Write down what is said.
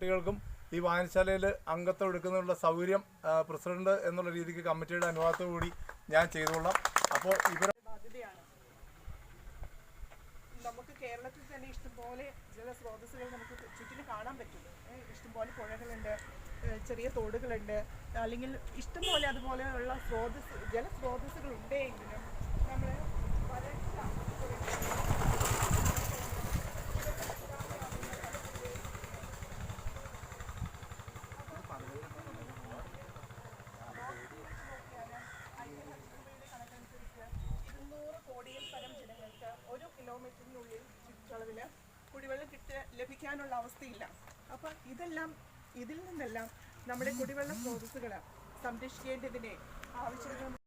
കുട്ടികൾക്കും ഈ വായനശാലയിൽ അംഗത്വം എടുക്കുന്നതിനുള്ള സൗകര്യം പ്രസിഡന്റ് എന്നുള്ള രീതിക്ക് കമ്മിറ്റിയുടെ അനുവാദത്തോടുകൂടി ഞാൻ ചെയ്തോളാം അപ്പോൾ ഇവർ നമുക്ക് കേരളത്തിൽ തന്നെ ഇഷ്ടംപോലെ ജലസ്രോതസ്സുകൾ നമുക്ക് ചുറ്റിനും കാണാൻ പറ്റും. ഇഷ്ടംപോലെ പുഴകളുണ്ട് ചെറിയ തോടുകളുണ്ട്. അല്ലെങ്കിൽ ഇഷ്ടംപോലെ അതുപോലെയുള്ള സ്രോതസ് ജലസ്രോതസ്സുകൾ ഉണ്ടെങ്കിലും കിലോമീറ്ററിനുള്ളിൽ ചുറ്റളവിൽ കുടിവെള്ളം കിട്ട ലഭിക്കാനുള്ള അവസ്ഥയില്ല. അപ്പം ഇതെല്ലാം ഇതിൽ നിന്നെല്ലാം നമ്മുടെ കുടിവെള്ള സ്രോതസ്സുകൾ സംരക്ഷിക്കേണ്ടതിനെ ആവശ്യങ്ങൾ